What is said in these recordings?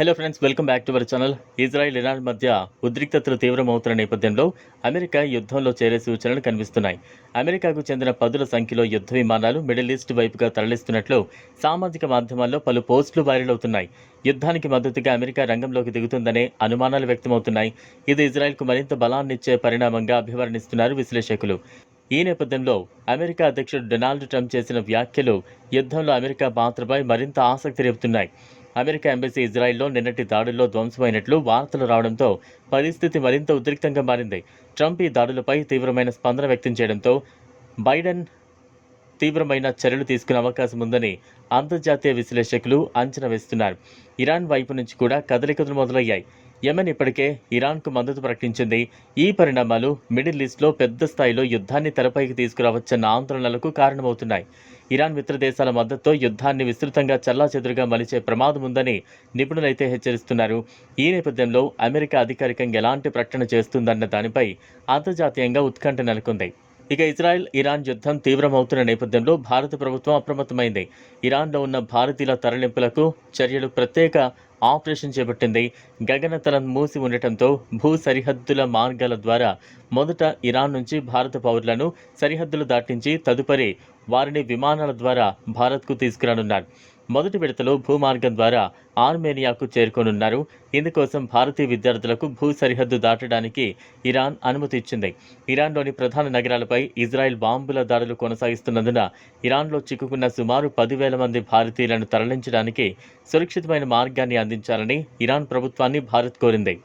Hello friends welcome back to our channel Israel Iran మధ్య ఉద్రిక్తతలు తీవ్రమవుతున్న నేపథ్యంలో అమెరికా యుద్ధంలో చేరే సూచనలు కనిపిస్తున్నాయి. అమెరికాకు చెందిన పదుల సంఖ్యలో యుద్ధ విమానాలు మిడిల్ ఈస్ట్ వైపుగా తరలిస్తున్నట్లు సామాజిక మాధ్యమాల్లో పలు పోస్టులు వైరల్ అవుతున్నాయి. యుద్ధానికి మద్దతుగా అమెరికా రంగంలోకి దిగుతుందనే అనుమానాలు వ్యక్తమవుతున్నాయి. ఇది ఇజ్రాయెల్కు మరింత బలాన్నిచ్చే పరిణామంగా అభివర్ణిస్తున్నారు విశ్లేషకులు. ఈ నేపథ్యంలో అమెరికా అధ్యక్షుడు డొనాల్డ్ ట్రంప్ చేసిన వ్యాఖ్యలు యుద్ధంలో అమెరికా పాత్రపై మరింత ఆసక్తి రేపుతున్నాయి. అమెరికా ఎంబసీ ఇజ్రాయెల్లో నిన్నటి దాడుల్లో ధ్వంసమైనట్లు వార్తలు రావడంతో పరిస్థితి మరింత ఉద్రిక్తంగా మారింది. ట్రంప్ ఈ దాడులపై తీవ్రమైన స్పందన వ్యక్తం చేయడంతో బైడెన్ తీవ్రమైన చర్యలు తీసుకునే అవకాశం ఉందని అంతర్జాతీయ విశ్లేషకులు అంచనా వేస్తున్నారు. ఇరాన్ వైపు నుంచి కూడా కదలికలు మొదలయ్యాయి. యెమెన్ ఇప్పటికే ఇరాన్కు మద్దతు ప్రకటించింది. ఈ పరిణామాలు మిడిల్ ఈస్ట్లో పెద్ద స్థాయిలో యుద్ధాన్ని తెరపైకి తీసుకురావచ్చన్న ఆందోళనలకు కారణమవుతున్నాయి. ఇరాన్ మిత్ర దేశాల మద్దతుతో యుద్ధాన్ని విస్తృతంగా చల్లాచెదురుగా మలిచే ప్రమాదం ఉందని నిపుణులైతే హెచ్చరిస్తున్నారు. ఈ నేపథ్యంలో అమెరికా అధికారికంగా ఎలాంటి ప్రకటన చేస్తుందన్న దానిపై అంతర్జాతీయంగా ఉత్కంఠ నెలకొంది. ఇక ఇజ్రాయెల్ ఇరాన్ యుద్ధం తీవ్రమవుతున్న నేపథ్యంలో భారత ప్రభుత్వం అప్రమత్తమైంది. ఇరాన్లో ఉన్న భారతీయుల తరలింపులకు చర్యలు ప్రత్యేక ఆపరేషన్ చేపట్టింది. గగనతలం మూసి ఉండటంతో భూ సరిహద్దుల మార్గాల ద్వారా మొదట ఇరాన్ నుంచి భారత పౌరులను సరిహద్దులు దాటించి తదుపరి వారిని విమానాల ద్వారా భారత్కు తీసుకురానున్నారు. మొదటి విడతలో భూమార్గం ద్వారా ఆర్మేనియాకు చేరుకోనున్నారు. ఇందుకోసం భారతీయ విద్యార్థులకు భూ సరిహద్దు దాటడానికి ఇరాన్ అనుమతి ఇచ్చింది. ఇరాన్లోని ప్రధాన నగరాలపై ఇజ్రాయెల్ బాంబుల దాడులు కొనసాగిస్తున్నందున ఇరాన్లో చిక్కుకున్న సుమారు పదివేల మంది భారతీయులను తరలించడానికి సురక్షితమైన మార్గాన్ని అందించాలని ఇరాన్ ప్రభుత్వాన్ని భారత్ కోరింది.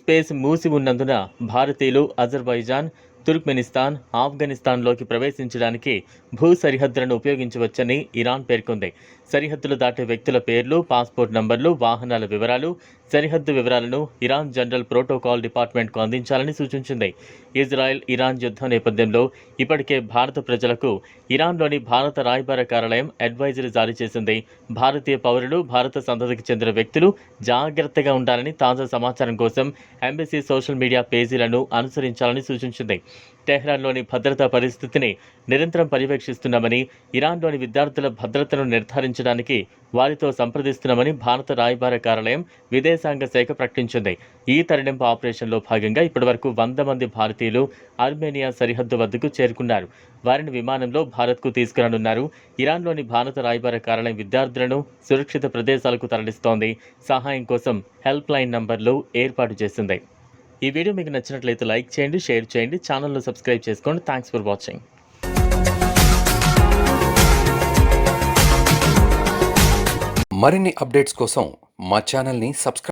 స్పేస్ మూసి ఉన్నందున భారతీయులు అజర్బైజాన్ తుర్క్మెనిస్తాన్ ఆఫ్ఘనిస్తాన్లోకి ప్రవేశించడానికి భూ సరిహద్దులను ఉపయోగించవచ్చని ఇరాన్ పేర్కొంది. సరిహద్దులు దాటే వ్యక్తుల పేర్లు పాస్పోర్ట్ నంబర్లు వాహనాల వివరాలు సరిహద్దు వివరాలను ఇరాన్ జనరల్ ప్రోటోకాల్ డిపార్ట్మెంట్కు అందించాలని సూచించింది. ఇజ్రాయెల్ ఇరాన్ యుద్ధం నేపథ్యంలో ఇప్పటికే భారత ప్రజలకు ఇరాన్లోని భారత రాయబార కార్యాలయం అడ్వైజరీ జారీ చేసింది. భారతీయ పౌరులు భారత సంతతికి చెందిన వ్యక్తులు జాగ్రత్తగా ఉండాలని తాజా సమాచారం కోసం ఎంబసీ సోషల్ మీడియా పేజీలను అనుసరించాలని సూచించింది. టెహ్రాన్లోని భద్రతా పరిస్థితిని నిరంతరం పర్యవేక్షిస్తున్నామని ఇరాన్లోని విద్యార్థుల భద్రతను నిర్ధారించడానికి వారితో సంప్రదిస్తున్నామని భారత రాయబార కార్యాలయం విదేశాంగ శాఖ ప్రకటించింది. ఈ తరలింపు ఆపరేషన్లో భాగంగా ఇప్పటివరకు వంద మంది భారతీయులు ఆర్మేనియా సరిహద్దు వద్దకు చేరుకున్నారు. వారిని విమానంలో భారత్కు తీసుకురానున్నారు. ఇరాన్లోని భారత రాయబార కార్యాలయం విద్యార్థులను సురక్షిత ప్రదేశాలకు తరలిస్తోంది. సహాయం కోసం హెల్ప్ లైన్ నంబర్లు ఏర్పాటు చేసింది. ఈ వీడియో మీకు నచ్చినట్లయితే లైక్ చేయండి షేర్ చేయండి ఛానల్లో సబ్స్క్రైబ్ చేసుకోండి. థ్యాంక్స్ ఫర్ వాచింగ్ మరిన్ని అప్డేట్స్ కోసం మా ఛానల్ని సబ్స్క్రైబ్